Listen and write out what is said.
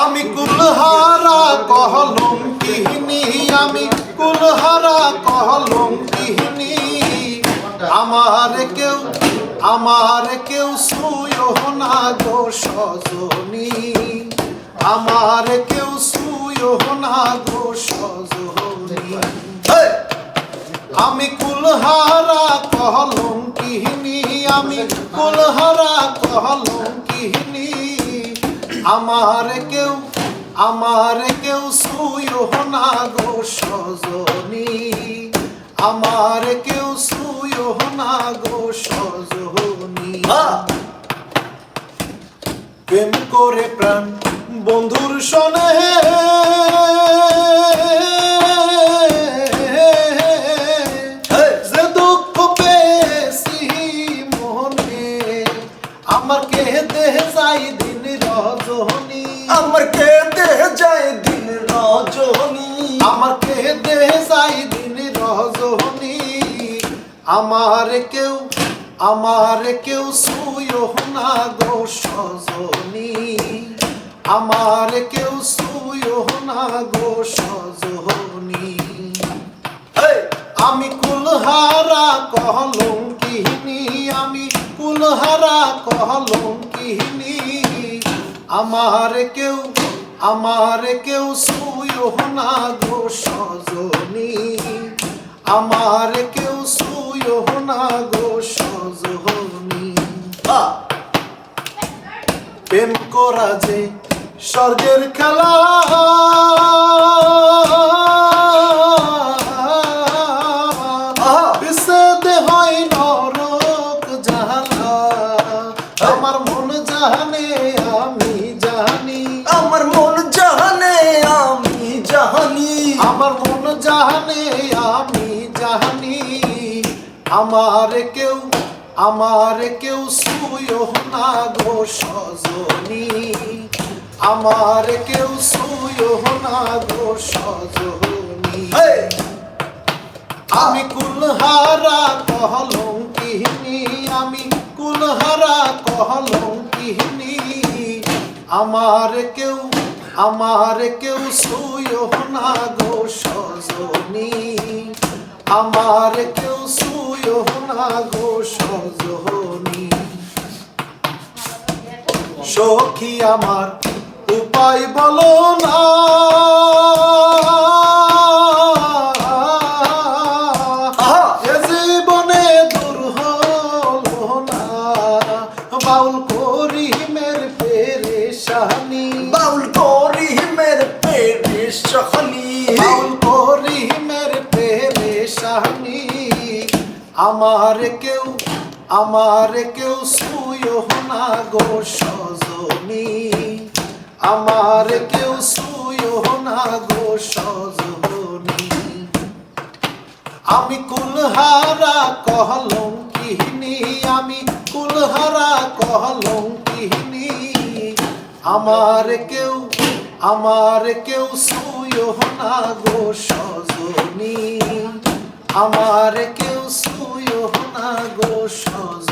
আমি কুলহারা কহলম কিহনি, আমি কুলহারা কহলম কিহনি। আমার কেউ আমার কেউ সুয়ো না গো সজনী। আমার কেউ সুয়ো না গো সজনী। আমি কুলহারা কহলম কিহনি, আমি কুলহারা কহলম কিহনি। আমার কেউ আমার কেউ সুয়ো না গো সজনী। আমার কেউ সুয়ো না গো সজনী! প্রেম করে প্রাণ বন্ধুর সনে। আমার কে দেহ যাই রজনী। আমার কে দেহ যায় দিন রজনী। আমার কে দেহ দিন রজনী। আমার কেউ আমার কেউ সুয়ো না গো সজনী। আমার কেউ সুয়ো না গো সজনী! আমি কুলহারা কহলম কিহনি আমি কুলহারা কহলম কিহনি আমার কেউ আমার কেউ সুয়ো না গো সজনী। আমার কেউ সুয়ো না গো সজনী! প্রেম করা যে স্বর্গের খেলা। আমার মন জানে আমি জানি আমার মন জানে আমি জানি আমার মন জানে আমি জানি আমার কেউ আমার কেউ সুয়ো না গো সজনী। আমার কেউ সুয়ো না গো সজনী! আমি কুলহারা কহলম কিহনি আমি কুলহারা কহলম কিহনি আমার কেউ আমার কেউ সুয়ো না গো সজনী। আমার কেউ সুয়ো না গো সজনী। সখী আমার, উপায় বলো না। বাউল করি মের পেরে সখনি বাউল করিমের পেরেশানি আমার কেউ আমার কেউ সুয়ো না গো সজনী। আমার কেউ সুয়ো না গো সজনী। আমি কুলহারা কহলম কিহনি আমি কুলহারা কহলম কিহনি আমার কেউ আমার কেউ সুয়ো না গো সজনী। আমার কেউ সুয়ো না গো সজনী